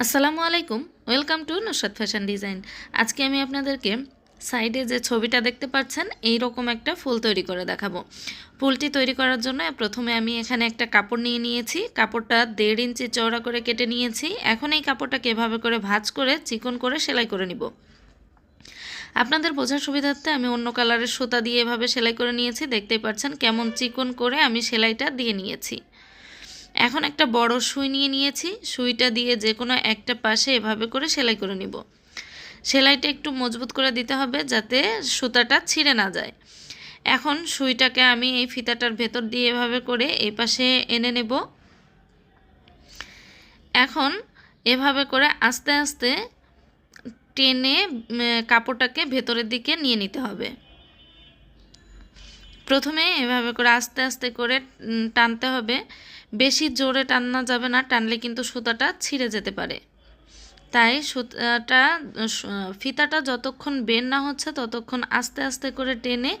আসসালামু আলাইকুম। Welcome to Nusrat fashion design আজকে আমি আপনাদেরকে সাইডে যে ছবিটা দেখতে পাচ্ছেন এই রকম একটা ফুল তৈরি করে দেখাবো। ফুলটি তৈরি করার জন্য প্রথমে আমি এখানে একটা কাপড় নিয়ে নিয়েছি। কাপড়টা দেড় ইঞ্চি চওড়া করে কেটে নিয়েছি। এখন এই কাপড়টাকে এভাবে করে ভাঁজ করে, চিকন করে সেলাই করে নিব। আপনাদের বোঝার সুবিধার্থে আমি অন্য কালারের সুতা দিয়ে এভাবে সেলাই করে নিয়েছি। দেখতেই পাচ্ছেন কেমন চিকন করে আমি সেলাইটা দিয়ে নিয়েছি। এখন একটা বড় সুই নিয়ে নিয়েছি। সুইটা দিয়ে যে কোনো একটা পাশে এভাবে করে সেলাই করে নিব। সেলাইটা একটু মজবুত করে দিতে হবে যাতে সুতাটা ছিঁড়ে না যায়। এখন সুইটাকে আমি এই ফিতাটার ভেতর দিয়ে এভাবে করে এই পাশে এনে নেব। এখন এভাবে করে আস্তে আস্তে টেনে কাপড়টাকে ভেতরের দিকে নিয়ে নিতে হবে। প্রথমে এভাবে করে আস্তে আস্তে করে টানতে হবে। বেশি জোরে টানা যাবে না, টানলে কিন্তু সুতাটা ছিঁড়ে যেতে পারে। তাই সুতাটা ফিতাটা যতক্ষণ বের না হচ্ছে, ততক্ষণ আস্তে আস্তে করে টেনে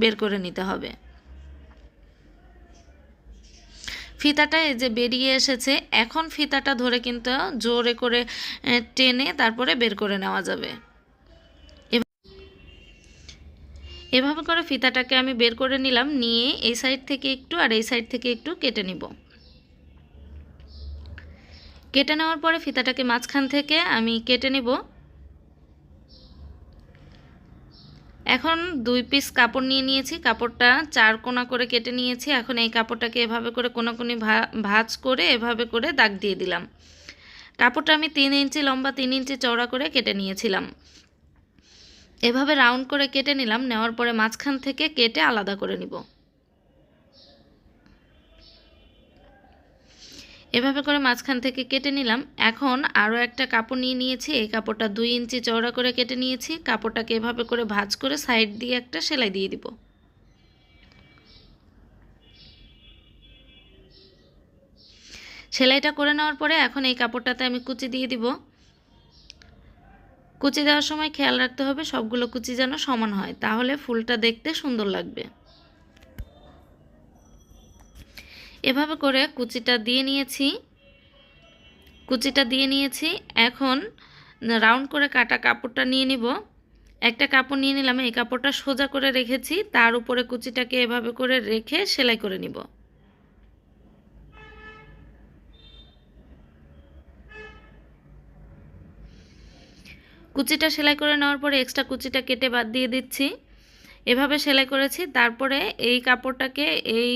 বের করে নিতে হবে। ফিতাটা এই যে বেরিয়ে এসেছে, এখন ফিতাটা ধরে কিন্তু জোরে করে টেনে তারপরে বের করে নেওয়া যাবে। এভাবে করে ফিতাটাকে আমি বের করে নিলাম, নিয়ে এই সাইড থেকে একটু আর এই সাইড থেকে একটু কেটে নিব। কেটে নেওয়ার পরে ফিতাটাকে মাঝখান থেকে আমি কেটে নিব। এখন দুই পিস কাপড় নিয়ে নিয়েছি, কাপড়টা চার কোনা করে কেটে নিয়েছি। এখন এই কাপড়টাকে এভাবে করে কোনাকুনি ভাজ করে এভাবে করে দাগ দিয়ে দিলাম। কাপড়টা আমি তিন ইঞ্চি লম্বা, তিন ইঞ্চি চওড়া করে কেটে নিয়েছিলাম। এভাবে রাউন্ড করে কেটে নিলাম, নেওয়ার পরে মাঝখান থেকে কেটে আলাদা করে নিব। এভাবে করে মাঝখান থেকে কেটে নিলাম। এখন আরও একটা কাপড় নিয়ে নিয়েছি, এই কাপড়টা দুই ইঞ্চি চওড়া করে কেটে নিয়েছি। কাপড়টাকে এভাবে করে ভাজ করে সাইড দিয়ে একটা সেলাই দিয়ে দিব। সেলাইটা করে নেওয়ার পরে এখন এই কাপড়টাতে আমি কুচি দিয়ে দিব। কুচি দেওয়ার সময় খেয়াল রাখতে হবে সবগুলো কুচি যেন সমান হয়, তাহলে ফুলটা দেখতে সুন্দর লাগবে। এভাবে করে কুচিটা দিয়ে নিয়েছি। কুচিটা দিয়ে নিয়েছি। এখন রাউন্ড করে কাটা কাপড়টা নিয়ে নিব। একটা কাপড় নিয়ে নিলাম, এই কাপড়টা সোজা করে রেখেছি, তার উপরে কুচিটাকে এভাবে করে রেখে সেলাই করে নিব। কুচিটা সেলাই করে নেওয়ার পরে এক্সট্রা কুচিটা কেটে বাদ দিয়ে দিচ্ছি। এভাবে সেলাই করেছি, তারপরে এই কাপড়টাকে এই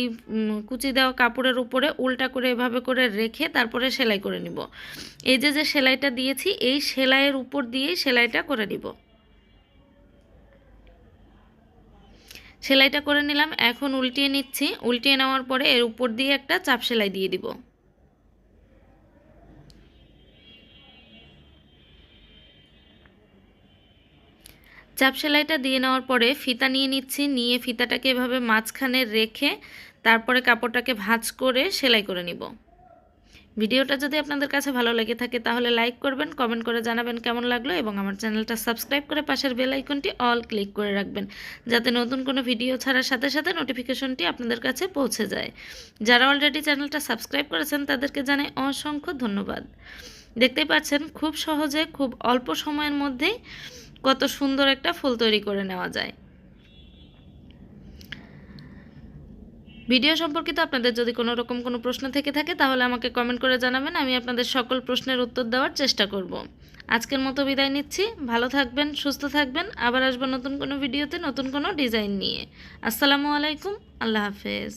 কুচি দেওয়া কাপড়ের উপরে উল্টা করে এভাবে করে রেখে তারপরে সেলাই করে নিব। এই যে যে সেলাইটা দিয়েছি, এই সেলাইয়ের উপর দিয়েই সেলাইটা করে নিব। সেলাইটা করে নিলাম, এখন উল্টিয়ে নিচ্ছি। উল্টিয়ে নেওয়ার পরে এর উপর দিয়ে একটা চাপ সেলাই দিয়ে দিব। চাপ সেলাইটা দিয়ে নেওয়ার পরে ফিতা নিয়ে নিচ্ছি। নিয়ে ফিতাটাকে এভাবে মাঝখানে রেখে তারপরে কাপড়টাকে ভাঁজ করে সেলাই করে নিব। ভিডিওটা যদি আপনাদের কাছে ভালো লেগে থাকে তাহলে লাইক করবেন, কমেন্ট করে জানাবেন কেমন লাগল এবং আমার চ্যানেলটা সাবস্ক্রাইব করে পাশের বেল আইকনটি অল ক্লিক করে রাখবেন যাতে নতুন কোনো ভিডিও ছাড়ার সাথে সাথে নোটিফিকেশনটি আপনাদের কাছে পৌঁছে যায়। যারা অলরেডি চ্যানেলটা সাবস্ক্রাইব করেছেন তাদেরকে জানাই অসংখ্য ধন্যবাদ। দেখতেই পাচ্ছেন, খুব সহজে, খুব অল্প সময়ের মধ্যেই কত সুন্দর একটা ফুল তৈরি করে নেওয়া যায়। ভিডিও সম্পর্কিত আপনাদের যদি কোনো রকম কোনো প্রশ্ন থেকে থাকে, তাহলে আমাকে কমেন্ট করে জানাবেন। আমি আপনাদের সকল প্রশ্নের উত্তর দেওয়ার চেষ্টা করব। আজকের মতো বিদায় নিচ্ছি। ভালো থাকবেন, সুস্থ থাকবেন। আবার আসব নতুন কোনো ভিডিওতে নতুন কোনো ডিজাইন নিয়ে। আসসালামু আলাইকুম। আল্লাহ হাফেজ।